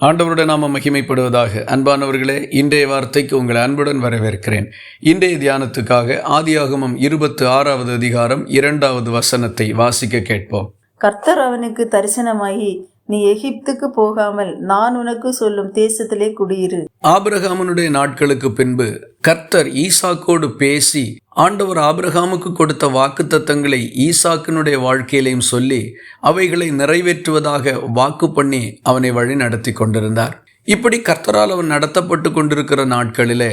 ஆண்டவருடைய நாம மகிமைப்படுவதாக. அன்பானவர்களே இன்றைய வார்த்தைக்கு உங்களை அன்புடன் வரவேற்கிறேன். இன்றைய தியானத்துக்காக ஆதியாகமம் இருபத்து ஆறாவது அதிகாரம் இரண்டாவது வசனத்தை வாசிக்க கேட்போம். கர்த்தர் அவனுக்கு தரிசனமாகி நீ எகிப்துக்கு போகாமல் நான் உனக்கு சொல்லும் தேசத்திலே குடியிரு. ஆபிரகாமனுடைய நாட்களுக்கு பின்பு கர்த்தர் ஈசாக்கோடு பேசி ஆண்டவர் ஆபிரகாமுக்கு கொடுத்த வாக்குத்தத்தங்களை ஈசாக்கினுடைய வாழ்க்கையிலையும் சொல்லி அவைகளை நிறைவேற்றுவதாக வாக்கு பண்ணி அவனை வழி நடத்தி கொண்டிருந்தார். இப்படி கர்த்தரால் அவன் நடத்தப்பட்டு கொண்டிருக்கிற நாட்களிலே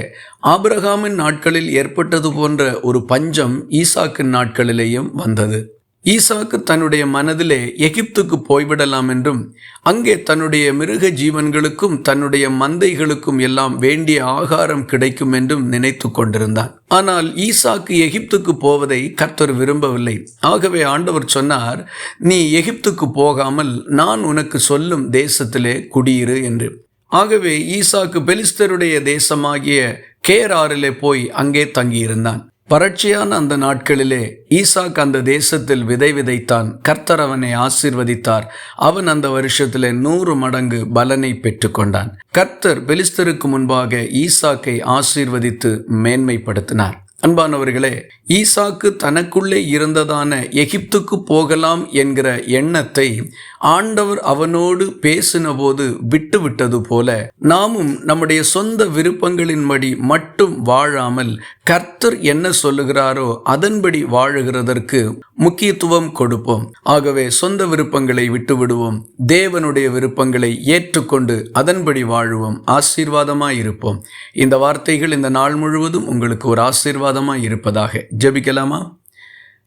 ஆபிரகாமின் நாட்களில் ஏற்பட்டது போன்ற ஒரு பஞ்சம் ஈசாக்கின் நாட்களிலேயும் வந்தது. ஈசாக்கு தன்னுடைய மனதிலே எகிப்துக்கு போய்விடலாம் என்றும் அங்கே தன்னுடைய மிருக ஜீவன்களுக்கும் தன்னுடைய மந்தைகளுக்கும் எல்லாம் வேண்டிய ஆகாரம் கிடைக்கும் என்றும் நினைத்து கொண்டிருந்தான். ஆனால் ஈசாக்கு எகிப்துக்கு போவதை கர்த்தர் விரும்பவில்லை. ஆகவே ஆண்டவர் சொன்னார் நீ எகிப்துக்கு போகாமல் நான் உனக்கு சொல்லும் தேசத்திலே குடியிரு என்று. ஆகவே ஈசாக்கு பெலிஸ்தருடைய தேசமாகிய கேராரிலே போய் அங்கே தங்கியிருந்தான். வறட்சியான அந்த நாட்களிலே ஈசாக் அந்த தேசத்தில் விதை விதைத்தான். கர்த்தர் அவனை ஆசிர்வதித்தார். அவன் அந்த வருஷத்திலே நூறு மடங்கு பலனை பெற்றுக்கொண்டான். கர்த்தர் பெலிஸ்தருக்கு முன்பாக ஈசாக்கை ஆசீர்வதித்து மேன்மைப்படுத்தினார். அன்பானவர்களே ஈசாக்கு தனக்குள்ளே இருந்ததான எகிப்துக்கு போகலாம் என்கிற எண்ணத்தை ஆண்டவர் அவனோடு பேசின போது விட்டு விட்டது போல நாமும் நம்முடைய சொந்த விருப்பங்களின்படி மட்டும் வாழாமல் கர்த்தர் என்ன சொல்லுகிறாரோ அதன்படி வாழுகிறதற்கு முக்கியத்துவம் கொடுப்போம். ஆகவே சொந்த விருப்பங்களை விட்டுவிடுவோம். தேவனுடைய விருப்பங்களை ஏற்றுக்கொண்டு அதன்படி வாழுவோம். ஆசீர்வாதமாய் இருப்போம் இந்த வார்த்தைகள் இந்த நாள் முழுவதும் உங்களுக்கு ஒரு ஆசீர்வாதமாய் இருப்பதாக ஜெபிக்கலாமா?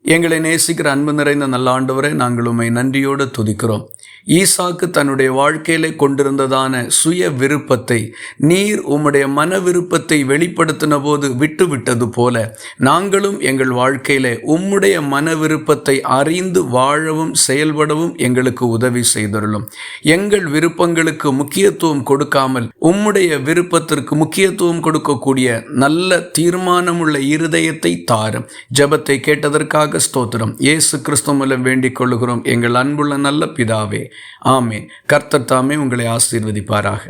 எங்களை நேசிக்கிற அன்பு நிறைந்த நல்ல ஆண்டவரை நாங்கள் உண்மை நன்றியோடு துதிக்கிறோம். ஈசாக்கு தன்னுடைய வாழ்க்கையில கொண்டிருந்ததான சுய விருப்பத்தை நீர் உம்முடைய மன விருப்பத்தை வெளிப்படுத்தின போது விட்டு விட்டது போல நாங்களும் எங்கள் வாழ்க்கையில உம்முடைய மன விருப்பத்தை அறிந்து வாழவும் செயல்படவும் எங்களுக்கு உதவி செய்தருளும். எங்கள் விருப்பங்களுக்கு முக்கியத்துவம் கொடுக்காமல் உம்முடைய விருப்பத்திற்கு முக்கியத்துவம் கொடுக்கக்கூடிய நல்ல தீர்மானமுள்ள இருதயத்தை தாரும். ஜெபத்தை கேட்டதற்காக ஸ்தோத்திரம். ஏசு கிறிஸ்து மூலம் வேண்டிக் கொள்ளுகிறோம். எங்கள் அன்புள்ள நல்ல பிதாவே. ஆமே கர்த்தர் தாமே உங்களை ஆசீர்வதிப்பாராக.